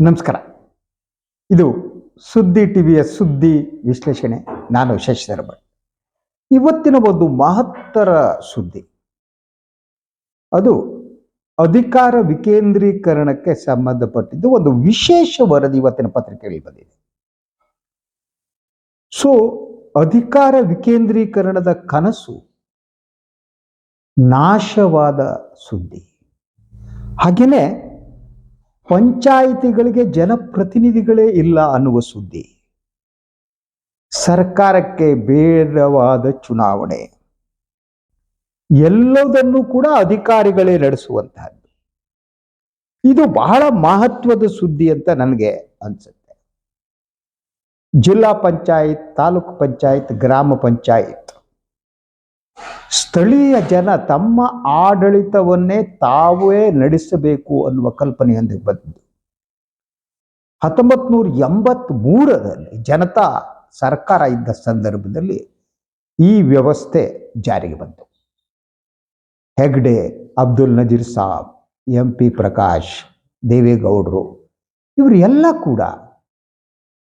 ನಮಸ್ಕಾರ. ಇದು ಸುದ್ದಿ ಟಿವಿಯ ಸುದ್ದಿ ವಿಶ್ಲೇಷಣೆ. ನಾನು ಶಶಿಧರ ಭಟ್ ಇವತ್ತಿನ ಒಂದು ಮಹತ್ತರ ಸುದ್ದಿ. ಅದು ಅಧಿಕಾರ ವಿಕೇಂದ್ರೀಕರಣಕ್ಕೆ ಸಂಬಂಧಪಟ್ಟಿದ್ದು ಒಂದು ವಿಶೇಷ ವರದಿ ಇವತ್ತಿನ ಪತ್ರಿಕೆಯಲ್ಲಿ ಬಂದಿದೆ. ಸೊ ಅಧಿಕಾರ ವಿಕೇಂದ್ರೀಕರಣದ ಕನಸು ನಾಶವಾದ ಸುದ್ದಿ. ಹಾಗೆಯೇ ಪಂಚಾಯಿತಿಗಳಿಗೆ ಜನಪ್ರತಿನಿಧಿಗಳೇ ಇಲ್ಲ ಅನ್ನುವ ಸುದ್ದಿ. ಸರ್ಕಾರಕ್ಕೆ ಬೇಡವಾದ ಚುನಾವಣೆ. ಎಲ್ಲದನ್ನು ಕೂಡ ಅಧಿಕಾರಿಗಳೇ ನಡೆಸುವಂತಹದ್ದು. ಇದು ಬಹಳ ಮಹತ್ವದ ಸುದ್ದಿ ಅಂತ ನನಗೆ ಅನ್ಸುತ್ತೆ. ಜಿಲ್ಲಾ ಪಂಚಾಯತ್, ತಾಲೂಕು ಪಂಚಾಯತ್, ಗ್ರಾಮ ಪಂಚಾಯತ್. ಸ್ಥಳೀಯ ಜನ ತಮ್ಮ ಆಡಳಿತವನ್ನೇ ತಾವೇ ನಡೆಸಬೇಕು ಅನ್ನುವ ಕಲ್ಪನೆಯೊಂದಿಗೆ ಬಂದಿದ್ದು. ಹತ್ತೊಂಬತ್ ನೂರ ಜನತಾ ಸರ್ಕಾರ ಇದ್ದ ಸಂದರ್ಭದಲ್ಲಿ ಈ ವ್ಯವಸ್ಥೆ ಜಾರಿಗೆ ಬಂತು. ಹೆಗ್ಡೆ, ಅಬ್ದುಲ್ ನಜೀರ್ ಸಾಬ್ ಎಂ ಪಿ ಪ್ರಕಾಶ್, ದೇವೇಗೌಡರು ಇವರೆಲ್ಲ ಕೂಡ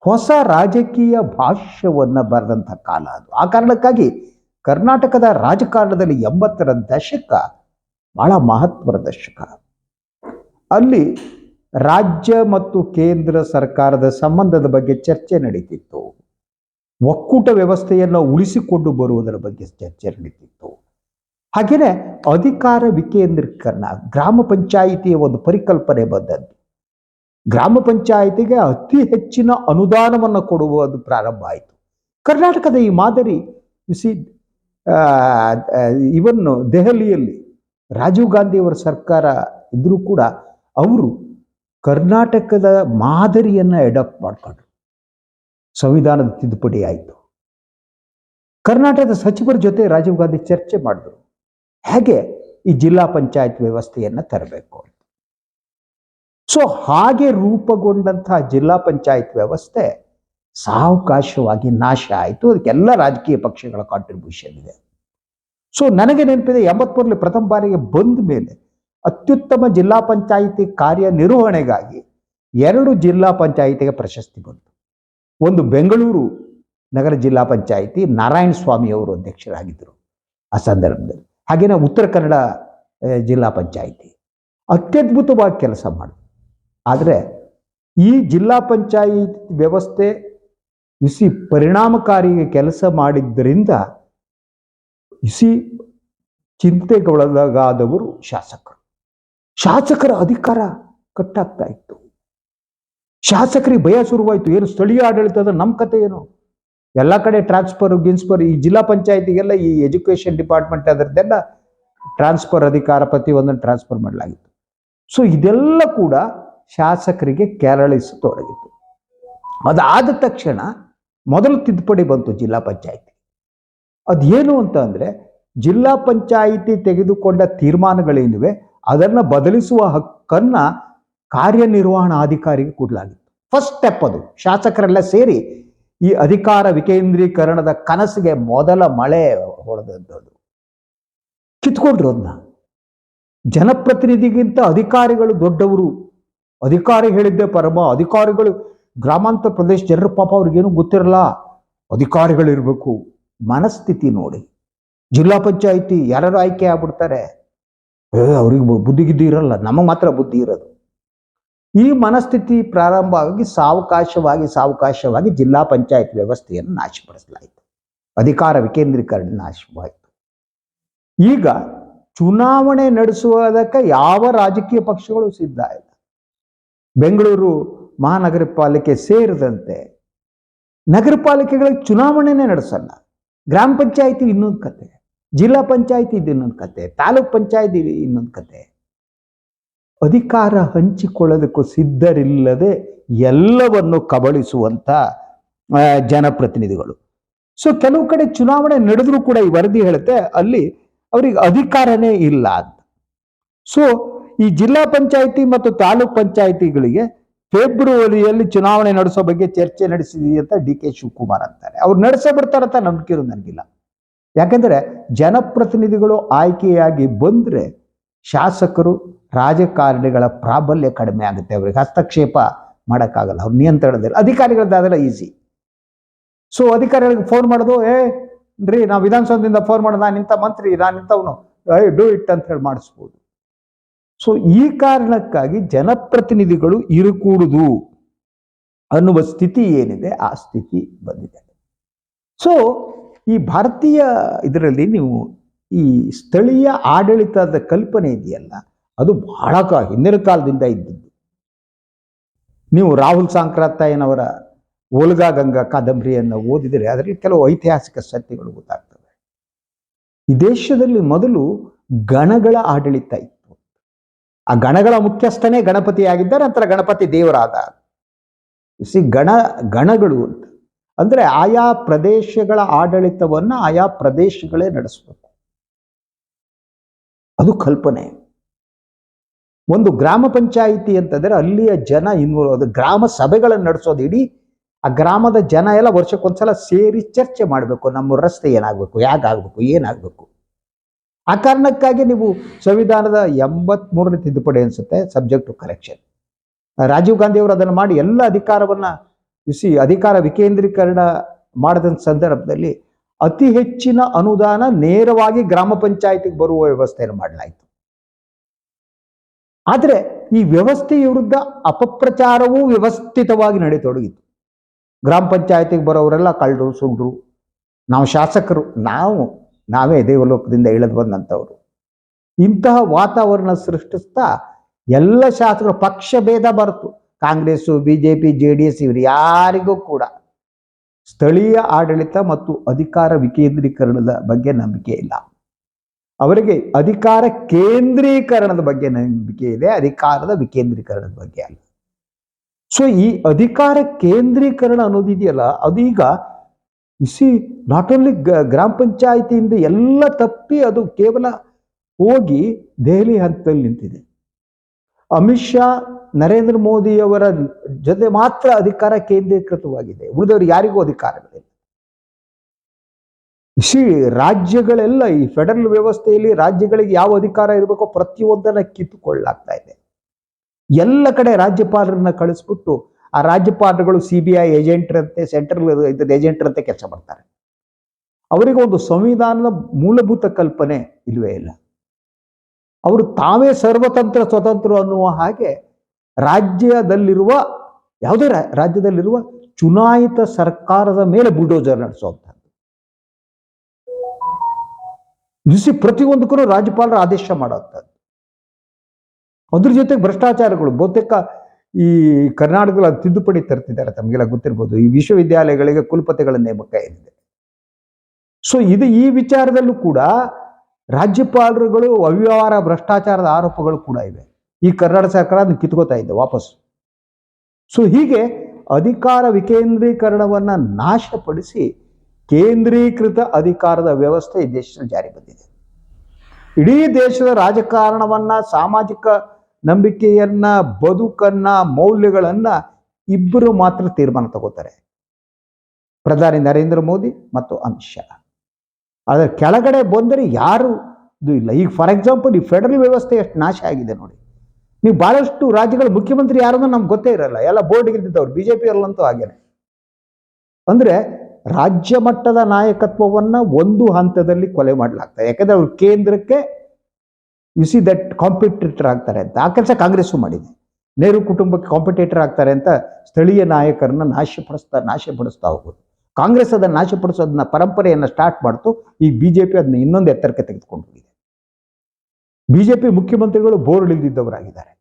ಹೊಸ ರಾಜಕೀಯ ಭಾಷ್ಯವನ್ನು ಬರೆದಂಥ ಕಾಲ ಅದು. ಆ ಕಾರಣಕ್ಕಾಗಿ ಕರ್ನಾಟಕದ ರಾಜಕಾರಣದಲ್ಲಿ ಎಂಬತ್ತರ ದಶಕ ಬಹಳ ಮಹತ್ವದ ದಶಕ ಅಲ್ಲಿ ರಾಜ್ಯ ಮತ್ತು ಕೇಂದ್ರ ಸರ್ಕಾರದ ಸಂಬಂಧದ ಬಗ್ಗೆ ಚರ್ಚೆ ನಡೀತಿತ್ತು. ಒಕ್ಕೂಟ ವ್ಯವಸ್ಥೆಯನ್ನು ಉಳಿಸಿಕೊಂಡು ಬರುವುದರ ಬಗ್ಗೆ ಚರ್ಚೆ ನಡೀತಿತ್ತು. ಹಾಗೆಯೇ ಅಧಿಕಾರ ವಿಕೇಂದ್ರೀಕರಣ, ಗ್ರಾಮ ಪಂಚಾಯಿತಿಯ ಒಂದು ಪರಿಕಲ್ಪನೆ ಬಂದದ್ದು. ಗ್ರಾಮ ಪಂಚಾಯಿತಿಗೆ ಅತಿ ಹೆಚ್ಚಿನ ಅನುದಾನವನ್ನು ಕೊಡುವುದು ಪ್ರಾರಂಭ ಆಯಿತು. ಕರ್ನಾಟಕದ ಈ ಮಾದರಿ ಸಿ ಇವನ್ನು ದೆಹಲಿಯಲ್ಲಿ ರಾಜೀವ್ ಗಾಂಧಿಯವರ ಸರ್ಕಾರ ಇದ್ರೂ ಕೂಡ ಅವರು ಕರ್ನಾಟಕದ ಮಾದರಿಯನ್ನು ಅಡಾಪ್ಟ್ ಮಾಡಿಕೊಂಡ್ರು. ಸಂವಿಧಾನದ ತಿದ್ದುಪಡಿ ಆಯಿತು. ಕರ್ನಾಟಕದ ಸಚಿವರ ಜೊತೆ ರಾಜೀವ್ ಗಾಂಧಿ ಚರ್ಚೆ ಮಾಡಿದ್ರು. ಹೇಗೆ ಈ ಜಿಲ್ಲಾ ಪಂಚಾಯತ್ ವ್ಯವಸ್ಥೆಯನ್ನು ತರಬೇಕು ಸೊ ಹಾಗೆ ರೂಪುಗೊಂಡಂತಹ ಜಿಲ್ಲಾ ಪಂಚಾಯತ್ ವ್ಯವಸ್ಥೆ ಸಾವಕಾಶವಾಗಿ ನಾಶ ಆಯಿತು. ಅದಕ್ಕೆಲ್ಲ ರಾಜಕೀಯ ಪಕ್ಷಗಳ ಕಾಂಟ್ರಿಬ್ಯೂಷನ್ ಇದೆ. ಸೊ ನನಗೆ ನೆನಪಿದೆ ಎಂಬತ್ಮೂರಲ್ಲಿ ಪ್ರಥಮ ಬಾರಿಗೆ ಬಂದ ಮೇಲೆ ಅತ್ಯುತ್ತಮ ಜಿಲ್ಲಾ ಪಂಚಾಯಿತಿ ಕಾರ್ಯನಿರ್ವಹಣೆಗಾಗಿ ಎರಡು ಜಿಲ್ಲಾ ಪಂಚಾಯಿತಿಗೆ ಪ್ರಶಸ್ತಿ ಬಂತು. ಒಂದು ಬೆಂಗಳೂರು ನಗರ ಜಿಲ್ಲಾ ಪಂಚಾಯಿತಿ ನಾರಾಯಣ ಸ್ವಾಮಿ ಅವರು ಅಧ್ಯಕ್ಷರಾಗಿದ್ದರು ಆ ಸಂದರ್ಭದಲ್ಲಿ. ಹಾಗೆಯೇ ಉತ್ತರ ಕನ್ನಡ ಜಿಲ್ಲಾ ಪಂಚಾಯಿತಿ. ಅತ್ಯದ್ಭುತವಾಗಿ ಕೆಲಸ ಮಾಡಿದ್ರು. ಆದರೆ ಈ ಜಿಲ್ಲಾ ಪಂಚಾಯಿತಿ ವ್ಯವಸ್ಥೆ ಇಸಿ ಪರಿಣಾಮಕಾರಿ ಕೆಲಸ ಮಾಡಿದ್ದರಿಂದ ಇಸಿ ಚಿಂತೆಗೊಳಗಾದವರು ಶಾಸಕರು. ಶಾಸಕರ ಅಧಿಕಾರ ಕಟ್ಟಾಗ್ತಾ ಇತ್ತು. ಶಾಸಕರಿಗೆ ಭಯ ಶುರುವಾಯಿತು. ಏನು ಸ್ಥಳೀಯ ಆಡಳಿತದ ನಮ್ಮ ಕತೆ ಏನು? ಎಲ್ಲ ಕಡೆ ಟ್ರಾನ್ಸ್ಫರ್ ಗಿನ್ಸ್ಫರ್ ಈ ಜಿಲ್ಲಾ ಪಂಚಾಯತಿಗೆಲ್ಲ ಈ ಎಜುಕೇಶನ್ ಡಿಪಾರ್ಟ್ಮೆಂಟ್ ಅದರದ್ದೆಲ್ಲ ಟ್ರಾನ್ಸ್ಫರ್ ಅಧಿಕಾರ ಪ್ರತಿಯೊಂದನ್ನು ಟ್ರಾನ್ಸ್ಫರ್ ಮಾಡಲಾಗಿತ್ತು. ಸೊ ಇದೆಲ್ಲ ಕೂಡ ಶಾಸಕರಿಗೆ ಕೆರಳಿಸತೊಡಗಿತ್ತು ಅದಾದ ತಕ್ಷಣ ಮೊದಲು ತಿದ್ದುಪಡಿ ಬಂತು ಜಿಲ್ಲಾ ಪಂಚಾಯಿತಿ. ಅದೇನು ಅಂತ ಅಂದರೆ ಜಿಲ್ಲಾ ಪಂಚಾಯಿತಿ ತೆಗೆದುಕೊಂಡ ತೀರ್ಮಾನಗಳೇನಿವೆ ಅದನ್ನು ಬದಲಿಸುವ ಹಕ್ಕನ್ನು ಕಾರ್ಯನಿರ್ವಹಣಾಧಿಕಾರಿಗೆ ಕೊಡಲಾಗಿತ್ತು. ಫಸ್ಟ್ ಸ್ಟೆಪ್ ಅದು. ಶಾಸಕರೆಲ್ಲ ಸೇರಿ ಈ ಅಧಿಕಾರ ವಿಕೇಂದ್ರೀಕರಣದ ಕನಸಿಗೆ ಮೊದಲ ಮಳೆ ಹೊಡೆದದ್ದು ಕಿತ್ಕೊಂಡ್ರು ಅದನ್ನ ಜನಪ್ರತಿನಿಧಿಗಿಂತ ಅಧಿಕಾರಿಗಳು ದೊಡ್ಡವರು. ಅಧಿಕಾರಿ ಹೇಳಿದ್ದೆ ಪರಮ, ಅಧಿಕಾರಿಗಳು ಗ್ರಾಮಾಂತರ ಪ್ರದೇಶ ಜನರು ಪಾಪ ಅವ್ರಿಗೇನು ಗೊತ್ತಿರಲ್ಲ. ಅಧಿಕಾರಿಗಳಿರಬೇಕು. ಮನಸ್ಥಿತಿ ನೋಡಿ. ಜಿಲ್ಲಾ ಪಂಚಾಯಿತಿ ಯಾರು ಆಯ್ಕೆ ಆಗ್ಬಿಡ್ತಾರೆ. ಏ, ಅವ್ರಿಗೆ ಬುದ್ಧಿ ಗಿದ್ದಿ ಇರಲ್ಲ. ನಮಗೆ ಮಾತ್ರ ಬುದ್ಧಿ ಇರೋದು. ಈ ಮನಸ್ಥಿತಿ ಪ್ರಾರಂಭ ಆಗಿ ಸಾವಕಾಶವಾಗಿ ಸಾವಕಾಶವಾಗಿ ಜಿಲ್ಲಾ ಪಂಚಾಯತ್ ವ್ಯವಸ್ಥೆಯನ್ನು ನಾಶಪಡಿಸಲಾಯಿತು. ಅಧಿಕಾರ ವಿಕೇಂದ್ರೀಕರಣ ನಾಶವಾಯಿತು. ಈಗ ಚುನಾವಣೆ ನಡೆಸುವುದಕ್ಕೆ ಯಾವ ರಾಜಕೀಯ ಪಕ್ಷಗಳು ಸಿದ್ಧ ಇಲ್ಲ. ಬೆಂಗಳೂರು ಮಹಾನಗರ ಪಾಲಿಕೆ ಸೇರಿದಂತೆ ನಗರ ಪಾಲಿಕೆಗಳಿಗೆ ಚುನಾವಣೆನೇ ನಡೆಸಲ್ಲ. ಗ್ರಾಮ ಪಂಚಾಯಿತಿ ಇನ್ನೊಂದು ಕತೆ ಜಿಲ್ಲಾ ಪಂಚಾಯಿತಿ ಇದು ಇನ್ನೊಂದು ಕತೆ ತಾಲೂಕ್ ಪಂಚಾಯತಿ ಇನ್ನೊಂದು ಕತೆ. ಅಧಿಕಾರ ಹಂಚಿಕೊಳ್ಳೋದಕ್ಕೂ ಸಿದ್ಧರಿಲ್ಲದೆ ಎಲ್ಲವನ್ನು ಕಬಳಿಸುವಂತ ಆ, ಜನಪ್ರತಿನಿಧಿಗಳು. ಸೊ ಕೆಲವು ಕಡೆ ಚುನಾವಣೆ ನಡೆದ್ರೂ ಕೂಡ ಈ ವರದಿ ಹೇಳುತ್ತೆ ಅಲ್ಲಿ ಅವರಿಗೆ ಅಧಿಕಾರನೇ ಇಲ್ಲ ಅಂತ. ಸೊ ಈ ಜಿಲ್ಲಾ ಪಂಚಾಯಿತಿ ಮತ್ತು ತಾಲೂಕ್ ಪಂಚಾಯತಿಗಳಿಗೆ ಫೆಬ್ರವರಿಯಲ್ಲಿ ಚುನಾವಣೆ ನಡೆಸೋ ಬಗ್ಗೆ ಚರ್ಚೆ ನಡೆಸಿದೀವಿ ಅಂತ ಡಿ ಕೆ ಶಿವಕುಮಾರ್ ಅಂತಾರೆ. ಅವ್ರು ನಡೆಸೇ ಬಿಡ್ತಾರಂತ ನಂಬಿಕೆ ಇರೋದು ನನಗಿಲ್ಲ. ಯಾಕಂದ್ರೆ ಜನಪ್ರತಿನಿಧಿಗಳು ಆಯ್ಕೆಯಾಗಿ ಬಂದ್ರೆ ಶಾಸಕರು ರಾಜಕಾರಣಿಗಳ ಪ್ರಾಬಲ್ಯ ಕಡಿಮೆ ಆಗುತ್ತೆ. ಅವರಿಗೆ ಹಸ್ತಕ್ಷೇಪ ಮಾಡೋಕ್ಕಾಗಲ್ಲ. ಅವ್ರ ನಿಯಂತ್ರಣದಲ್ಲಿ ಅಧಿಕಾರಿಗಳದ್ದಾದ್ರೆ ಈಸಿ ಸೊ ಅಧಿಕಾರಿಗಳಿಗೆ ಫೋನ್ ಮಾಡೋದು, ಏ ರೀ ನಾವು ವಿಧಾನಸೌಧದಿಂದ ಫೋನ್ ಮಾಡೋದು ನಾನು ಇಂಥ ಮಂತ್ರಿ, ನಾನು ಇಂಥವನು. ಐ ಡೂ ಇಟ್ ಅಂತ ಹೇಳಿ ಮಾಡಿಸ್ಬೋದು. ಸೊ ಈ ಕಾರಣಕ್ಕಾಗಿ ಜನಪ್ರತಿನಿಧಿಗಳು ಇರಕೂಡುದು ಅನ್ನುವ ಸ್ಥಿತಿ ಏನಿದೆ, ಆ ಸ್ಥಿತಿ ಬಂದಿದೆ. ಸೊ ಈ ಭಾರತೀಯ ಇದರಲ್ಲಿ ನೀವು ಈ ಸ್ಥಳೀಯ ಆಡಳಿತದ ಕಲ್ಪನೆ ಇದೆಯಲ್ಲ, ಅದು ಬಹಳ ಕ, ಹಿಂದಿನ ಕಾಲದಿಂದ ಇದ್ದದ್ದು. ನೀವು ರಾಹುಲ್ ಸಾಂಕ್ರಾತಾಯನವರ ಓಲ್ಗಾ ಗಂಗಾ ಕಾದಂಬರಿಯನ್ನು ಓದಿದರೆ ಅದರಲ್ಲಿ ಕೆಲವು ಐತಿಹಾಸಿಕ ಸತ್ಯಗಳು ಗೊತ್ತಾಗ್ತವೆ. ಈ ದೇಶದಲ್ಲಿ ಮೊದಲು ಗಣಗಳ ಆಡಳಿತ ಇತ್ತು. ಆ ಗಣಗಳ ಮುಖ್ಯಸ್ಥನೇ ಗಣಪತಿಯಾಗಿದ್ದ ನಂತರ ಗಣಪತಿ ದೇವರಾದ. ಸಿ ಗಣ, ಗಣಗಳು ಅಂತ. ಅಂದ್ರೆ ಆಯಾ ಪ್ರದೇಶಗಳ ಆಡಳಿತವನ್ನ ಆಯಾ ಪ್ರದೇಶಗಳೇ ನಡೆಸಬೇಕು. ಅದು ಕಲ್ಪನೆ. ಒಂದು ಗ್ರಾಮ ಪಂಚಾಯಿತಿ ಅಂತಂದ್ರೆ ಅಲ್ಲಿಯ ಜನ ಇನ್ವಾಲ್ವ್ ಅದು ಗ್ರಾಮ ಸಭೆಗಳನ್ನು ನಡೆಸೋದು ಇಡೀ ಆ ಗ್ರಾಮದ ಜನ ಎಲ್ಲ ವರ್ಷಕ್ಕೊಂದ್ಸಲ ಸೇರಿ ಚರ್ಚೆ ಮಾಡಬೇಕು. ನಮ್ಮ ರಸ್ತೆ ಏನಾಗಬೇಕು, ಹೇಗಾಗಬೇಕು, ಏನಾಗಬೇಕು. ಆ ಕಾರಣಕ್ಕಾಗಿ ನೀವು ಸಂವಿಧಾನದ ಎಂಬತ್ಮೂರನೇ ತಿದ್ದುಪಡಿ ಅನ್ಸುತ್ತೆ ಸಬ್ಜೆಕ್ಟ್ ಟು ಕರೆಕ್ಷನ್ ರಾಜೀವ್ ಗಾಂಧಿಯವರು ಅದನ್ನು ಮಾಡಿ ಎಲ್ಲ ಅಧಿಕಾರವನ್ನ ಬಿಸಿ ಅಧಿಕಾರ ವಿಕೇಂದ್ರೀಕರಣ ಮಾಡಿದ ಸಂದರ್ಭದಲ್ಲಿ ಅತಿ ಹೆಚ್ಚಿನ ಅನುದಾನ ನೇರವಾಗಿ ಗ್ರಾಮ ಪಂಚಾಯತಿಗೆ ಬರುವ ವ್ಯವಸ್ಥೆಯನ್ನು ಮಾಡಲಾಯಿತು. ಆದರೆ ಈ ವ್ಯವಸ್ಥೆಯ ವಿರುದ್ಧ ಅಪಪ್ರಚಾರವೂ ವ್ಯವಸ್ಥಿತವಾಗಿ ನಡೆಯತೊಡಗಿತು ಗ್ರಾಮ ಪಂಚಾಯತಿಗೆ ಬರೋರೆಲ್ಲ ಕಳ್ಳರು ಸುಳ್ಳರು ನಾವು ಶಾಸಕರು, ನಾವು ನಾವೇ ದೇವಲೋಕದಿಂದ ಇಳಿದು ಬಂದಂಥವ್ರು ಇಂತಹ ವಾತಾವರಣ ಸೃಷ್ಟಿಸ್ತಾ ಎಲ್ಲ ಶಾಸಕರು ಪಕ್ಷ ಭೇದ ಬರ್ತು. Congress B J P J D S ಇವರು ಯಾರಿಗೂ ಕೂಡ ಸ್ಥಳೀಯ ಆಡಳಿತ ಮತ್ತು ಅಧಿಕಾರ ವಿಕೇಂದ್ರೀಕರಣದ ಬಗ್ಗೆ ನಂಬಿಕೆ ಇಲ್ಲ. ಅವರಿಗೆ ಅಧಿಕಾರ ಕೇಂದ್ರೀಕರಣದ ಬಗ್ಗೆ ನಂಬಿಕೆ ಇದೆ, ಅಧಿಕಾರದ ವಿಕೇಂದ್ರೀಕರಣದ ಬಗ್ಗೆ ಅಲ್ಲ. ಸೊ ಈ ಅಧಿಕಾರ ಕೇಂದ್ರೀಕರಣ ಅನ್ನೋದಿದೆಯಲ್ಲ ಅದೀಗ ಇಸಿ ನಾಟ್ ಓನ್ಲಿ ಗ್ರಾಮ ಪಂಚಾಯಿತಿಯಿಂದ ಎಲ್ಲ ತಪ್ಪಿ ಅದು ಕೇವಲ ಹೋಗಿ ದೆಹಲಿ ಹಂತದಲ್ಲಿ ನಿಂತಿದೆ. ಅಮಿತ್ ಶಾ, ನರೇಂದ್ರ ಮೋದಿಯವರ ಜೊತೆ ಮಾತ್ರ ಅಧಿಕಾರ ಕೇಂದ್ರೀಕೃತವಾಗಿದೆ. ಉಳಿದವರು ಯಾರಿಗೂ ಅಧಿಕಾರಗಳಿಲ್ಲ ಸಿ ರಾಜ್ಯಗಳೆಲ್ಲ ಈ ಫೆಡರಲ್ ವ್ಯವಸ್ಥೆಯಲ್ಲಿ ರಾಜ್ಯಗಳಿಗೆ ಯಾವ ಅಧಿಕಾರ ಇರಬೇಕೋ ಪ್ರತಿಯೊಂದನ್ನ ಕಿತ್ತುಕೊಳ್ಳಾಗ್ತಾ ಇದೆ. ಎಲ್ಲ ಕಡೆ ರಾಜ್ಯಪಾಲರನ್ನ ಕಳಿಸ್ಬಿಟ್ಟು ಆ ರಾಜ್ಯಪಾಲರುಗಳು ಸಿ ಬಿ ಐ ಏಜೆಂಟ್ರಂತೆ ಸೆಂಟ್ರಲ್ ಏಜೆಂಟ್ರಂತೆ ಕೆಲಸ ಮಾಡ್ತಾರೆ. ಅವರಿಗೆ ಒಂದು ಸಂವಿಧಾನದ ಮೂಲಭೂತ ಕಲ್ಪನೆ ಇಲ್ಲವೇ ಇಲ್ಲ. ಅವರು ತಾವೇ ಸರ್ವತಂತ್ರ ಸ್ವತಂತ್ರ ಅನ್ನುವ ಹಾಗೆ ರಾಜ್ಯದಲ್ಲಿರುವ, ಯಾವುದೇ ರಾಜ್ಯದಲ್ಲಿರುವ ಚುನಾಯಿತ ಸರ್ಕಾರದ ಮೇಲೆ ಬುಲ್ಡೋಜರ್ ನಡೆಸುವಂಥದ್ದು. ಬಿಸಿ ಪ್ರತಿಯೊಂದಕ್ಕೂ ರಾಜ್ಯಪಾಲರ ಆದೇಶ ಮಾಡುವಂಥದ್ದು. ಅದ್ರ ಜೊತೆಗೆ ಭ್ರಷ್ಟಾಚಾರಗಳು, ಬಹುತೇಕ ಈ ಕರ್ನಾಟಕದಲ್ಲಿ ತಿದ್ದುಪಡಿ ತರ್ತಿದ್ದಾರೆ ತಮಗೆಲ್ಲ ಗೊತ್ತಿರ್ಬೋದು. ಈ ವಿಶ್ವವಿದ್ಯಾಲಯಗಳಿಗೆ ಕುಲಪತಿಗಳ ನೇಮಕ ಏನಿದೆ. ಸೊ ಇದು ಈ ವಿಚಾರದಲ್ಲೂ ಕೂಡ ರಾಜ್ಯಪಾಲರುಗಳು ಅವ್ಯವಹಾರ, ಭ್ರಷ್ಟಾಚಾರದ ಆರೋಪಗಳು ಕೂಡ ಇವೆ. ಈ ಕರ್ನಾಟಕ ಸರ್ಕಾರ ಅದನ್ನ ಕಿತ್ಕೋತಾ ಇದೆ ವಾಪಸ್ ಸೊ ಹೀಗೆ ಅಧಿಕಾರ ವಿಕೇಂದ್ರೀಕರಣವನ್ನ ನಾಶಪಡಿಸಿ ಕೇಂದ್ರೀಕೃತ ಅಧಿಕಾರದ ವ್ಯವಸ್ಥೆ ಈ ದೇಶದಲ್ಲಿ ಜಾರಿ ಬಂದಿದೆ. ಇಡೀ ದೇಶದ ರಾಜಕಾರಣವನ್ನ, ಸಾಮಾಜಿಕ ನಂಬಿಕೆಯನ್ನ, ಬದುಕನ್ನ, ಮೌಲ್ಯಗಳನ್ನ ಇಬ್ಬರು ಮಾತ್ರ ತೀರ್ಮಾನ ತಗೋತಾರೆ. ಪ್ರಧಾನಿ ನರೇಂದ್ರ ಮೋದಿ ಮತ್ತು ಅಮಿತ್ ಶಾ. ಕೆಳಗಡೆ ಬಂದರೆ ಯಾರು? ಇದು ಇಲ್ಲ. ಈಗ ಫಾರ್ ಎಕ್ಸಾಂಪಲ್ ಈ ಫೆಡರಲ್ ವ್ಯವಸ್ಥೆ ಎಷ್ಟು ನಾಶ ಆಗಿದೆ ನೋಡಿ. ನೀವು ಬಹಳಷ್ಟು ರಾಜ್ಯಗಳ ಮುಖ್ಯಮಂತ್ರಿ ಯಾರನ್ನೂ ನಮ್ಗೆ ಗೊತ್ತೇ ಇರಲ್ಲ. ಎಲ್ಲ ಬೋರ್ಡ್ಗೆ ಇದ್ದಿದ್ದವ್ರು ಬಿ ಜೆ ಪಿಯಲ್ಲಂತೂ ಹಾಗೇನೆ. ಅಂದ್ರೆ ರಾಜ್ಯ ಮಟ್ಟದ ನಾಯಕತ್ವವನ್ನ ಒಂದು ಹಂತದಲ್ಲಿ ಕೊಲೆ ಮಾಡಲಾಗ್ತದೆ. ಯಾಕಂದ್ರೆ ಅವ್ರು ಕೇಂದ್ರಕ್ಕೆ ಯು ಸಿ ದಟ್ ಕಾಂಪಿಟೇಟರ್ ಆಗ್ತಾರೆ ಅಂತ. ಆ ಕೆಲಸ ಕಾಂಗ್ರೆಸ್ಸು ಮಾಡಿದೆ. ನೆಹರು ಕುಟುಂಬಕ್ಕೆ ಕಾಂಪಿಟೇಟರ್ ಆಗ್ತಾರೆ ಅಂತ ಸ್ಥಳೀಯ ನಾಯಕರನ್ನ ನಾಶಪಡಿಸ್ತಾ ನಾಶಪಡಿಸ್ತಾ ಹೋಗೋದು. ಕಾಂಗ್ರೆಸ್ ಅದನ್ನು ನಾಶಪಡಿಸೋದನ್ನ ಪರಂಪರೆಯನ್ನ ಸ್ಟಾರ್ಟ್ ಮಾಡ್ತು. ಈ ಬಿಜೆಪಿ ಅದನ್ನ ಇನ್ನೊಂದು ಎತ್ತರಕ್ಕೆ ತೆಗೆದುಕೊಂಡು ಹೋಗಿದೆ ಬಿಜೆಪಿ ಮುಖ್ಯಮಂತ್ರಿಗಳು ಬೋರ್ಡ್ ಇಲ್ದಿದ್ದವರಾಗಿದ್ದಾರೆ.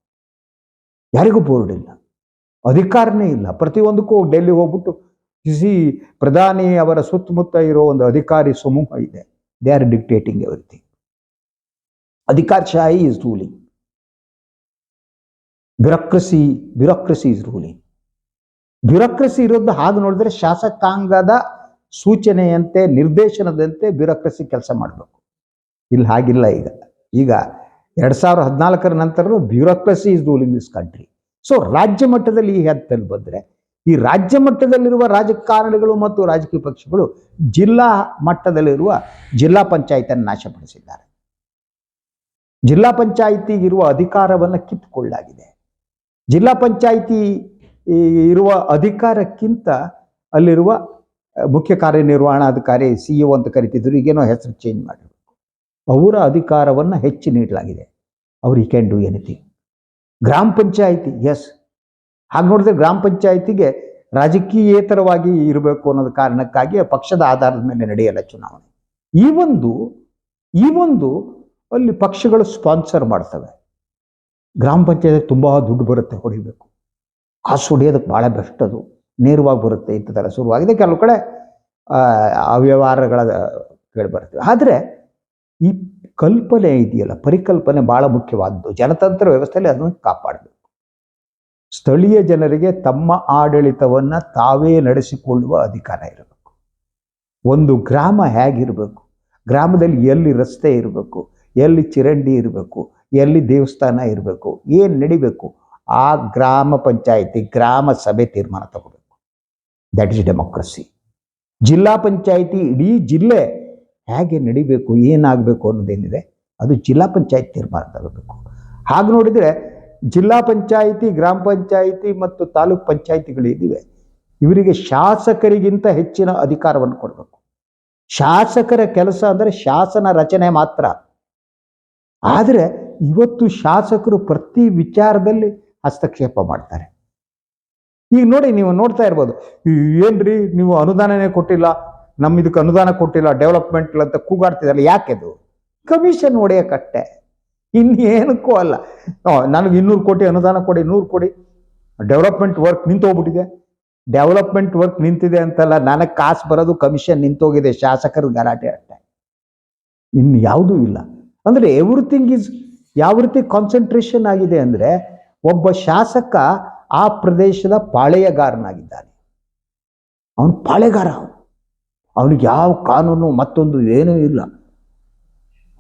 ಯಾರಿಗೂ ಬೋರ್ಡ್ ಇಲ್ಲ. ಅಧಿಕಾರನೇ ಇಲ್ಲ. ಪ್ರತಿಯೊಂದಕ್ಕೂ ಡೆಲ್ಲಿ ಹೋಗ್ಬಿಟ್ಟು ಸಿ ಪ್ರಧಾನಿ ಅವರ ಸುತ್ತಮುತ್ತ ಇರೋ ಒಂದು ಅಧಿಕಾರಿ ಸಮೂಹ ಇದೆ. They are dictating everything ಅಧಿಕಾರಶಾಹಿ is ruling bureaucracy bureaucracy is ruling bureaucracy ಇರೋದು ಹಾಗೆ ನೋಡಿದ್ರೆ ಶಾಸಕಾಂಗದ ಸೂಚನೆಯಂತೆ, ನಿರ್ದೇಶನದಂತೆ ಬ್ಯೂರೋಕ್ರಸಿ ಕೆಲಸ ಮಾಡಬೇಕು. ಇಲ್ಲಿ ಹಾಗಿಲ್ಲ ಈಗ. ಈಗ ಎರಡ್ ಸಾವಿರ ಹದಿನಾಲ್ಕರ ನಂತರ bureaucracy is ruling this country so ರಾಜ್ಯ ಮಟ್ಟದಲ್ಲಿ ಈ ಹಂತದಲ್ಲಿ ಬಂದರೆ, ಈ ರಾಜ್ಯ ಮಟ್ಟದಲ್ಲಿರುವ ರಾಜಕಾರಣಿಗಳು ಮತ್ತು ರಾಜಕೀಯ ಪಕ್ಷಗಳು ಜಿಲ್ಲಾ ಮಟ್ಟದಲ್ಲಿರುವ ಜಿಲ್ಲಾ ಪಂಚಾಯತನ್ನು ನಾಶಪಡಿಸಿದ್ದಾರೆ. ಜಿಲ್ಲಾ ಪಂಚಾಯಿತಿ ಇರುವ ಅಧಿಕಾರವನ್ನು ಕಿತ್ತುಕೊಳ್ಳಲಾಗಿದೆ. ಜಿಲ್ಲಾ ಪಂಚಾಯಿತಿ ಇರುವ ಅಧಿಕಾರಕ್ಕಿಂತ ಅಲ್ಲಿರುವ ಮುಖ್ಯ ಕಾರ್ಯನಿರ್ವಹಣಾಧಿಕಾರಿ ಸಿ ಇ ಅಂತ ಕರಿತಿದ್ರು, ಈಗೇನೋ ಹೆಸರು ಚೇಂಜ್ ಮಾಡಿರಬೇಕು. ಅವರ ಅಧಿಕಾರವನ್ನು ಹೆಚ್ಚು ನೀಡಲಾಗಿದೆ. ಅವ್ರು ಈ ಕ್ಯಾನ್ ಡೂ ಎನಿಥಿಂಗ್ ಗ್ರಾಮ ಪಂಚಾಯಿತಿ ಎಸ್ ಹಾಗೆ ನೋಡಿದ್ರೆ ಗ್ರಾಮ ಪಂಚಾಯಿತಿಗೆ ರಾಜಕೀಯೇತರವಾಗಿ ಇರಬೇಕು ಅನ್ನೋದು ಕಾರಣಕ್ಕಾಗಿ ಪಕ್ಷದ ಆಧಾರದ ಮೇಲೆ ನಡೆಯಲ್ಲ ಚುನಾವಣೆ. ಈ ಒಂದು ಈ ಒಂದು ಅಲ್ಲಿ ಪಕ್ಷಗಳು ಸ್ಪಾನ್ಸರ್ ಮಾಡ್ತವೆ. ಗ್ರಾಮ ಪಂಚಾಯತ್ ತುಂಬ ದುಡ್ಡು ಬರುತ್ತೆ ಹೊಡಿಬೇಕು. ಕಾಸು ಹೊಡಿಯೋದಕ್ಕೆ ಭಾಳ ಬೆಸ್ಟ್ ಅದು. ನೇರವಾಗಿ ಬರುತ್ತೆ ಇಂಥದ್ದೆಲ್ಲ ಶುರುವಾಗಿದೆ. ಕೆಲವು ಕಡೆ ಅವ್ಯವಹಾರಗಳ ಕೇಳಿ ಬರ್ತವೆ ಆದರೆ ಈ ಕಲ್ಪನೆ ಇದೆಯಲ್ಲ, ಪರಿಕಲ್ಪನೆ ಭಾಳ ಮುಖ್ಯವಾದದ್ದು ಜನತಂತ್ರ ವ್ಯವಸ್ಥೆಯಲ್ಲಿ ಅದನ್ನು ಕಾಪಾಡಬೇಕು. ಸ್ಥಳೀಯ ಜನರಿಗೆ ತಮ್ಮ ಆಡಳಿತವನ್ನು ತಾವೇ ನಡೆಸಿಕೊಳ್ಳುವ ಅಧಿಕಾರ ಇರಬೇಕು. ಒಂದು ಗ್ರಾಮ ಹೇಗಿರಬೇಕು? ಗ್ರಾಮದಲ್ಲಿ ಎಲ್ಲಿ ರಸ್ತೆ ಇರಬೇಕು? ಎಲ್ಲಿ ಚಿರಂಡಿ ಇರಬೇಕು, ಎಲ್ಲಿ ದೇವಸ್ಥಾನ ಇರಬೇಕು, ಏನು ನಡಿಬೇಕು, ಆ ಗ್ರಾಮ ಪಂಚಾಯಿತಿ, ಗ್ರಾಮ ಸಭೆ ತೀರ್ಮಾನ ತಗೋಬೇಕು. ದಟ್ ಇಸ್ ಡೆಮೋಕ್ರಸಿ ಜಿಲ್ಲಾ ಪಂಚಾಯಿತಿ ಇಡೀ ಜಿಲ್ಲೆ ಹೇಗೆ ನಡಿಬೇಕು, ಏನಾಗಬೇಕು ಅನ್ನೋದೇನಿದೆ, ಅದು ಜಿಲ್ಲಾ ಪಂಚಾಯತ್ ತೀರ್ಮಾನ ತಗೋಬೇಕು. ಹಾಗೆ ನೋಡಿದರೆ ಜಿಲ್ಲಾ ಪಂಚಾಯಿತಿ, ಗ್ರಾಮ ಪಂಚಾಯಿತಿ ಮತ್ತು ತಾಲೂಕ್ ಪಂಚಾಯಿತಿಗಳಿವೆ ಇವರಿಗೆ ಶಾಸಕರಿಗಿಂತ ಹೆಚ್ಚಿನ ಅಧಿಕಾರವನ್ನು ಕೊಡಬೇಕು. ಶಾಸಕರ ಕೆಲಸ ಅಂದರೆ ಶಾಸನ ರಚನೆ ಮಾತ್ರ. ಆದರೆ ಇವತ್ತು ಶಾಸಕರು ಪ್ರತಿ ವಿಚಾರದಲ್ಲಿ ಹಸ್ತಕ್ಷೇಪ ಮಾಡ್ತಾರೆ. ಈಗ ನೋಡಿ ನೀವು ನೋಡ್ತಾ ಇರ್ಬೋದು ಏನ್ರಿ ನೀವು ಅನುದಾನನೇ ಕೊಟ್ಟಿಲ್ಲ ನಮ್ಮ ಇದಕ್ಕೆ ಅನುದಾನ ಕೊಟ್ಟಿಲ್ಲ ಡೆವಲಪ್ಮೆಂಟ್ ಅಂತ ಕೂಗಾಡ್ತಿದಲ್ಲ ಯಾಕೆದು ಕಮಿಷನ್ ಹೊಡೆಯಕಟ್ಟೆ ಇನ್ನೇನಕ್ಕೂ ಅಲ್ಲ. ನನಗೆ ಇನ್ನೂರು ಕೋಟಿ ಅನುದಾನ ಕೊಡಿ, ನೂರು ಕೊಡಿ ಡೆವಲಪ್ಮೆಂಟ್ ವರ್ಕ್ ನಿಂತೋಗ್ಬಿಟ್ಟಿದೆ. ಡೆವಲಪ್ಮೆಂಟ್ ವರ್ಕ್ ನಿಂತಿದೆ ಅಂತಲ್ಲ, ನನಗೆ ಕಾಸು ಬರೋದು ಕಮಿಷನ್ ನಿಂತೋಗಿದೆ, ಶಾಸಕರು ಗಲಾಟೆ ಅಷ್ಟೇ. ಇನ್ನು ಯಾವುದೂ ಇಲ್ಲ. ಅಂದರೆ ಎವ್ರಿಥಿಂಗ್ ಈಸ್ ಯಾವ ರೀತಿ ಕಾನ್ಸಂಟ್ರೇಷನ್ ಆಗಿದೆ ಅಂದರೆ ಒಬ್ಬ ಶಾಸಕ ಆ ಪ್ರದೇಶದ ಪಾಳೆಯಗಾರನಾಗಿದ್ದಾನೆ. ಅವನು ಪಾಳೆಗಾರ ಅವನು. ಅವನಿಗೆ ಯಾವ ಕಾನೂನು ಮತ್ತೊಂದು ಏನೂ ಇಲ್ಲ.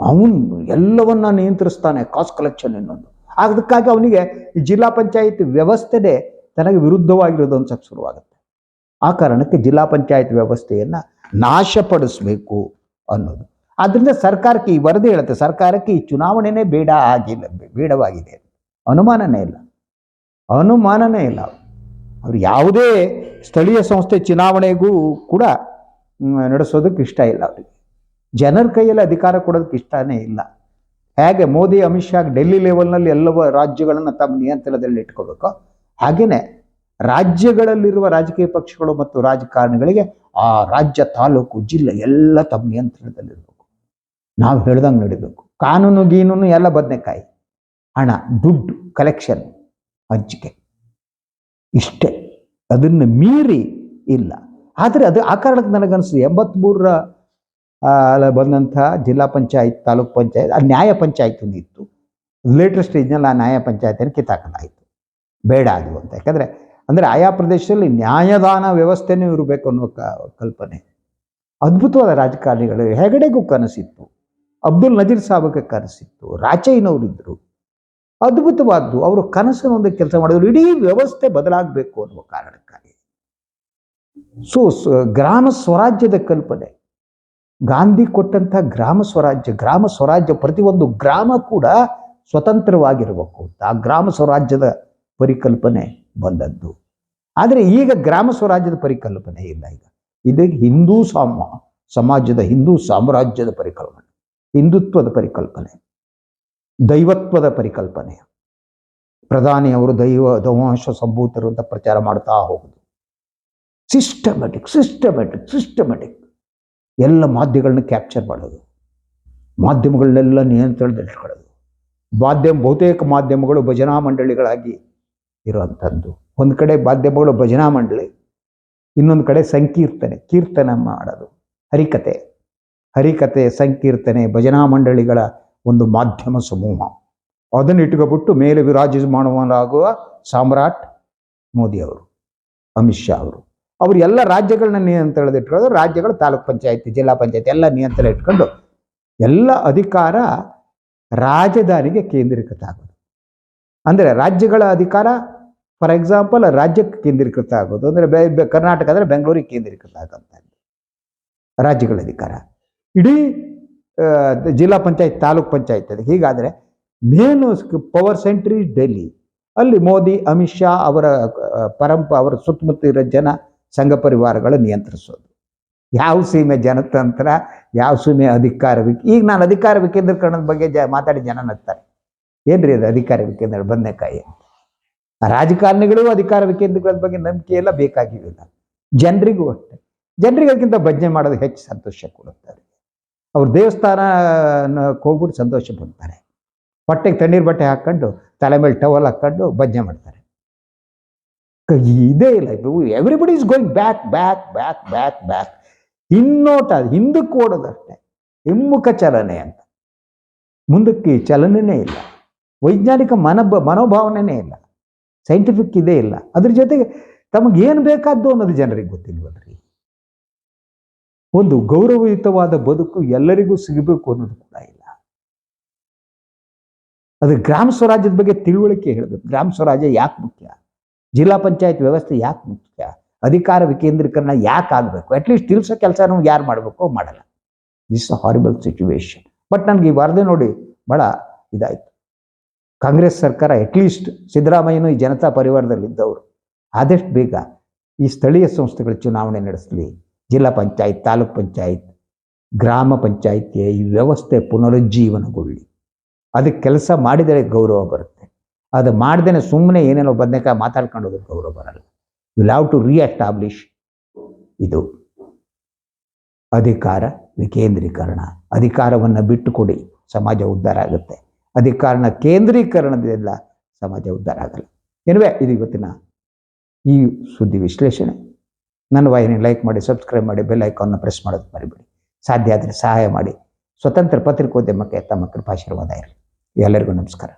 ಅವನು ಎಲ್ಲವನ್ನ ನಿಯಂತ್ರಿಸ್ತಾನೆ ಕಾಸ್ಟ್ ಕಲೆಕ್ಷನ್ ಇನ್ನೊಂದು ಅದಕ್ಕಾಗಿ ಅವನಿಗೆ ಜಿಲ್ಲಾ ಪಂಚಾಯತ್ ವ್ಯವಸ್ಥೆನೇ ತನಗೆ ವಿರುದ್ಧವಾಗಿರೋದು ಅನ್ಸಕ್ಕೆ ಶುರುವಾಗುತ್ತೆ. ಆ ಕಾರಣಕ್ಕೆ ಜಿಲ್ಲಾ ಪಂಚಾಯತ್ ವ್ಯವಸ್ಥೆಯನ್ನು ನಾಶಪಡಿಸಬೇಕು ಅನ್ನೋದು. ಆದ್ದರಿಂದ ಸರ್ಕಾರಕ್ಕೆ ಈ ವರದಿ ಹೇಳುತ್ತೆ, ಸರ್ಕಾರಕ್ಕೆ ಈ ಚುನಾವಣೆನೇ ಬೇಡ ಆಗಿಲ್ಲ, ಬೇಡವಾಗಿದೆ. ಅನುಮಾನನೇ ಇಲ್ಲ. ಅನುಮಾನನೇ ಇಲ್ಲ. ಅವರು ಯಾವುದೇ ಸ್ಥಳೀಯ ಸಂಸ್ಥೆ ಚುನಾವಣೆಗೂ ಕೂಡ ನಡೆಸೋದಕ್ಕೆ ಇಷ್ಟ ಇಲ್ಲ ಅವರಿಗೆ. ಜನರ ಕೈಯಲ್ಲಿ ಅಧಿಕಾರ ಕೊಡೋದಕ್ಕೆ ಇಷ್ಟನೇ ಇಲ್ಲ. ಹೇಗೆ ಮೋದಿ, ಅಮಿತ್ ಶಾ ಡೆಲ್ಲಿ ಲೆವೆಲ್ನಲ್ಲಿ ಎಲ್ಲವ ರಾಜ್ಯಗಳನ್ನು ತಮ್ಮ ನಿಯಂತ್ರಣದಲ್ಲಿ ಇಟ್ಕೋಬೇಕು ಹಾಗೆಯೇ ರಾಜ್ಯಗಳಲ್ಲಿರುವ ರಾಜಕೀಯ ಪಕ್ಷಗಳು ಮತ್ತು ರಾಜಕಾರಣಿಗಳಿಗೆ ಆ ರಾಜ್ಯ ತಾಲೂಕು, ಜಿಲ್ಲೆ ಎಲ್ಲ ತಮ್ಮ ನಿಯಂತ್ರಣದಲ್ಲಿರಬೇಕು. ನಾವು ಹೇಳ್ದಂಗೆ ನಡಿಬೇಕು. ಕಾನೂನು ಗೀನೂನು ಎಲ್ಲ ಬದನೆಕಾಯಿ. ಹಣ, ದುಡ್ಡು ಕಲೆಕ್ಷನ್ ಹಂಚಿಕೆ. ಇಷ್ಟೇ. ಅದನ್ನು ಮೀರಿ ಇಲ್ಲ. ಆದರೆ ಅದು ಆ ಕಾರಣಕ್ಕೆ ನನಗನ್ನಿಸ್ತು ಎಂಬತ್ಮೂರರ ಬಂದಂಥ ಜಿಲ್ಲಾ ಪಂಚಾಯತ್, ತಾಲೂಕ್ ಪಂಚಾಯತ್ ಆ ನ್ಯಾಯ ಪಂಚಾಯತ್ ಇತ್ತು. ಲೇಟರ್ ಸ್ಟೇಜ್ನಲ್ಲಿ ಆ ನ್ಯಾಯ ಪಂಚಾಯತನ ಕಿತ್ತಾಕಲಾಯಿತು. ಬೇಡ ಅದು ಅಂತ. ಯಾಕಂದರೆ, ಅಂದರೆ ಆಯಾ ಪ್ರದೇಶದಲ್ಲಿ ನ್ಯಾಯದಾನ ವ್ಯವಸ್ಥೆನೂ ಇರಬೇಕು ಅನ್ನೋ ಕಲ್ಪನೆ. ಅದ್ಭುತವಾದ ರಾಜಕಾರಣಿಗಳು ಹೆಗಡೆಗೂ ಕನಸಿತ್ತು. ಅಬ್ದುಲ್ ನಜೀರ್ ಸಾಬಕ್ಕೆ ಕನಸಿತ್ತು ರಾಚಯ್ಯನವರಿದ್ದರು ಅದ್ಭುತವಾದ್ದು, ಅವರು ಕನಸನ್ನು ಒಂದು ಕೆಲಸ ಮಾಡಿದ್ರು, ಇಡೀ ವ್ಯವಸ್ಥೆ ಬದಲಾಗಬೇಕು ಅನ್ನುವ ಕಾರಣಕ್ಕಾಗಿ. ಸೊ, ಗ್ರಾಮ ಸ್ವರಾಜ್ಯದ ಕಲ್ಪನೆ. ಗಾಂಧಿ ಕೊಟ್ಟಂತಹ ಗ್ರಾಮ ಸ್ವರಾಜ್ಯ ಗ್ರಾಮ ಸ್ವರಾಜ್ಯ ಪ್ರತಿಯೊಂದು ಗ್ರಾಮ ಕೂಡ ಸ್ವತಂತ್ರವಾಗಿರಬೇಕು ಅಂತ ಆ ಗ್ರಾಮ ಸ್ವರಾಜ್ಯದ ಪರಿಕಲ್ಪನೆ ಬಂದದ್ದು. ಆದರೆ ಈಗ ಗ್ರಾಮ ಸ್ವರಾಜ್ಯದ ಪರಿಕಲ್ಪನೆ ಇಲ್ಲ ಈಗ. ಇದು ಹಿಂದೂ ಸಾಮ, ಸಮಾಜದ ಹಿಂದೂ ಸಾಮ್ರಾಜ್ಯದ ಪರಿಕಲ್ಪನೆ. ಹಿಂದುತ್ವದ ಪರಿಕಲ್ಪನೆ, ದೈವತ್ವದ ಪರಿಕಲ್ಪನೆ. ಪ್ರಧಾನಿ ಅವರು ದೈವ ದೈವಾಂಶ ಸಂಭೂತರು ಅಂತ ಪ್ರಚಾರ ಮಾಡ್ತಾ ಹೋಗುದು. ಸಿಸ್ಟಮೆಟಿಕ್ ಸಿಸ್ಟಮೆಟಿಕ್ ಸಿಸ್ಟಮೆಟಿಕ್ ಎಲ್ಲ ಮಾಧ್ಯಮಗಳನ್ನ ಕ್ಯಾಪ್ಚರ್ ಮಾಡೋದು. ಮಾಧ್ಯಮಗಳನ್ನೆಲ್ಲ ನಿಯಂತ್ರಣದಲ್ಲಿಟ್ಕೊಳ್ಳೋದು ಮಾಧ್ಯಮ, ಬಹುತೇಕ ಮಾಧ್ಯಮಗಳು ಭಜನಾ ಮಂಡಳಿಗಳಾಗಿ ಇರುವಂಥದ್ದು ಒಂದು ಕಡೆ ಮಾಧ್ಯಮಗಳು ಭಜನಾ ಮಂಡಳಿ, ಇನ್ನೊಂದು ಕಡೆ ಸಂಕೀರ್ತನೆ, ಕೀರ್ತನೆ ಮಾಡೋದು, ಹರಿಕತೆ. ಹರಿಕತೆ ಸಂಕೀರ್ತನೆ, ಭಜನಾ ಮಂಡಳಿಗಳ ಒಂದು ಮಾಧ್ಯಮ ಸಮೂಹ. ಅದನ್ನು ಇಟ್ಕೊಬಿಟ್ಟು ಮೇಲೆ ವಿರಾಜಮಾನವನಾಗುವ ಸಾಮ್ರಾಟ್ ಮೋದಿ ಅವರು, ಅಮಿತ್ ಶಾ ಅವರು. ಅವರು ಎಲ್ಲ ರಾಜ್ಯಗಳನ್ನ ನಿಯಂತ್ರಣದ ಇಟ್ಕೊಳ್ಳೋದು ರಾಜ್ಯಗಳು ತಾಲೂಕ್ ಪಂಚಾಯತಿ, ಜಿಲ್ಲಾ ಪಂಚಾಯತಿ ಎಲ್ಲ ನಿಯಂತ್ರಣ ಇಟ್ಕೊಂಡು ಎಲ್ಲ ಅಧಿಕಾರ ರಾಜಧಾನಿಗೆ ಕೇಂದ್ರೀಕೃತ ಆಗೋದು ಅಂದರೆ ರಾಜ್ಯಗಳ ಅಧಿಕಾರ ಫಾರ್ ಎಕ್ಸಾಂಪಲ್ ರಾಜ್ಯಕ್ಕೆ ಕೇಂದ್ರೀಕೃತ ಆಗೋದು ಅಂದರೆ ಕರ್ನಾಟಕ ಅಂದರೆ ಬೆಂಗಳೂರಿಗೆ ಕೇಂದ್ರೀಕೃತ ಆಗೋಂಥದ್ದು ರಾಜ್ಯಗಳ ಅಧಿಕಾರ. ಇಡೀ ಜಿಲ್ಲಾ ಪಂಚಾಯತ್, ತಾಲೂಕ್ ಪಂಚಾಯತ್ ಅದು ಹೀಗಾದರೆ ಮೇನ್ ಪವರ್ ಸೆಂಟ್ರಿ ಡೆಲ್ಲಿ, ಅಲ್ಲಿ ಮೋದಿ, ಅಮಿತ್ ಶಾ ಅವರ ಪರಂಪ, ಅವರ ಸುತ್ತಮುತ್ತ ಇರೋ ಜನ ಸಂಘ ಪರಿವಾರಗಳು ನಿಯಂತ್ರಿಸೋದು. ಯಾವ ಸೀಮೆ ಜನತಂತ್ರ, ಯಾವ ಸೀಮೆ ಅಧಿಕಾರ ಈಗ ನಾನು ಅಧಿಕಾರ ವಿಕೇಂದ್ರೀಕರಣದ ಬಗ್ಗೆ ಜ, ಮಾತಾಡಿ ಜನ ನಗ್ತಾರೆ. ಏನ್ರಿ ಅದು ಅಧಿಕಾರ ವಿಕೇಂದ್ರ ಬಂದೆ ಅಂತ ರಾಜಕಾರಣಿಗಳು ಅಧಿಕಾರ ವಿಕೇಂದ್ರೀಕರಣದ ಬಗ್ಗೆ ನಂಬಿಕೆ ಎಲ್ಲ ಬೇಕಾಗಿರಲಿಲ್ಲ ಜನರಿಗೂ ಅಷ್ಟೆ. ಜನರಿಗೆ ಅದಕ್ಕಿಂತ ಭಜನೆ ಮಾಡೋದು ಹೆಚ್ಚು ಸಂತೋಷ ಕೊಡುತ್ತಾರೆ ಅವ್ರು ದೇವಸ್ಥಾನಕ್ಕೆ ಹೋಗ್ಬಿಟ್ಟು ಸಂತೋಷ ಪಡ್ತಾರೆ. ಹೊಟ್ಟೆಗೆ ತಣ್ಣೀರು ಬಟ್ಟೆ ಹಾಕ್ಕೊಂಡು ತಲೆ ಮೇಲೆ ಟವಲ್ ಹಾಕ್ಕೊಂಡು ಭಜನೆ ಮಾಡ್ತಾರೆ. ಇದೇ ಇಲ್ಲ everybody is going back back back back back ಹಿನ್ನೋಟ ಹಿಂದಕ್ಕೆ ಓಡೋದಷ್ಟೇ ಹಿಮ್ಮುಖ ಚಲನೆ ಅಂತ. ಮುಂದಕ್ಕೆ ಚಲನೆಯೇ ಇಲ್ಲ. ವೈಜ್ಞಾನಿಕ ಮನೋಭ ಮನೋಭಾವನೆನೇ ಇಲ್ಲ. ಸೈಂಟಿಫಿಕ್ ಇದೇ ಇಲ್ಲ. ಅದ್ರ ಜೊತೆಗೆ ತಮಗೆ ಏನು ಬೇಕಾದ್ದು ಅನ್ನೋದು ಜನರಿಗೆ ಗೊತ್ತಿಲ್ವಲ್ರಿ. ಒಂದು ಗೌರವಯುತವಾದ ಬದುಕು ಎಲ್ಲರಿಗೂ ಸಿಗಬೇಕು ಅನ್ನೋದು ಕೂಡ ಇಲ್ಲ. ಅದು ಗ್ರಾಮ ಸ್ವರಾಜ್ಯದ ಬಗ್ಗೆ ತಿಳುವಳಿಕೆ ಹೇಳಬೇಕು. ಗ್ರಾಮ ಸ್ವರಾಜ್ಯ ಯಾಕೆ ಮುಖ್ಯ? ಜಿಲ್ಲಾ ಪಂಚಾಯತ್ ವ್ಯವಸ್ಥೆ ಯಾಕೆ ಮುಖ್ಯ? ಅಧಿಕಾರ ವಿಕೇಂದ್ರೀಕರಣ ಯಾಕೆ ಆಗಬೇಕು? ಅಟ್ಲೀಸ್ಟ್ ತಿಳಿಸೋ ಕೆಲಸ ನಾವು ಯಾರು ಮಾಡಬೇಕೋ ಮಾಡಲ್ಲ. ದಿಸ್ ಹಾರಿಬಲ್ ಸಿಚುವೇಶನ್ ಬಟ್ ನನಗೆ ಈ ವರದಿ ನೋಡಿ ಬಹಳ ಇದಾಯಿತು. ಕಾಂಗ್ರೆಸ್ ಸರ್ಕಾರ ಅಟ್ಲೀಸ್ಟ್ ಸಿದ್ದರಾಮಯ್ಯನು ಈ ಜನತಾ ಪರಿವಾರದಲ್ಲಿ ಇದ್ದವರು ಆದಷ್ಟು ಬೇಗ ಈ ಸ್ಥಳೀಯ ಸಂಸ್ಥೆಗಳ ಚುನಾವಣೆ ನಡೆಸಲಿ. ಜಿಲ್ಲಾ ಪಂಚಾಯತ್, ತಾಲೂಕ್ ಪಂಚಾಯತ್, ಗ್ರಾಮ ಪಂಚಾಯತ್ಗೆ ಈ ವ್ಯವಸ್ಥೆ ಪುನರುಜ್ಜೀವನಗೊಳ್ಳಿ. ಅದಕ್ಕೆ ಕೆಲಸ ಮಾಡಿದರೆ ಗೌರವ ಬರುತ್ತೆ. ಅದು ಮಾಡ್ದೇನೆ ಸುಮ್ಮನೆ ಏನೇನೋ ಬದನೇಕಾಯಿ ಮಾತಾಡ್ಕೊಂಡು ಹೋದ್ರೆ ಗೌರವ ಬರಲ್ಲ. ಯು ಲ್ಯಾವ್ ಟು ರಿಎಸ್ಟಾಬ್ಲಿಷ್ ಇದು. ಅಧಿಕಾರ ವಿಕೇಂದ್ರೀಕರಣ. ಅಧಿಕಾರವನ್ನು ಬಿಟ್ಟುಕೊಡಿ, ಸಮಾಜ ಉದ್ಧಾರ ಆಗುತ್ತೆ. ಅಧಿಕಾರನ ಕೇಂದ್ರೀಕರಣದಿಂದ ಸಮಾಜ ಉದ್ಧಾರ ಆಗಲ್ಲ. ಎನಿವೆ ಇದು ಇವತ್ತಿನ ಈ ಸುದ್ದಿ ವಿಶ್ಲೇಷಣೆ. ನನ್ನ ವಾಹಿನಿ ಲೈಕ್ ಮಾಡಿ, ಸಬ್ಸ್ಕ್ರೈಬ್ ಮಾಡಿ, ಬೆಲ್ ಐಕಾನ್ನ ಪ್ರೆಸ್ ಮಾಡೋದು ಮರಿಬೇಡಿ. ಸಾಧ್ಯ ಆದರೆ ಸಹಾಯ ಮಾಡಿ. ಸ್ವತಂತ್ರ ಪತ್ರಿಕೋದ್ಯಮಕ್ಕೆ ತಮ್ಮ ಕೃಪಾಶೀರ್ವಾದ ಇರಲಿ ಎಲ್ಲರಿಗೂ ನಮಸ್ಕಾರ.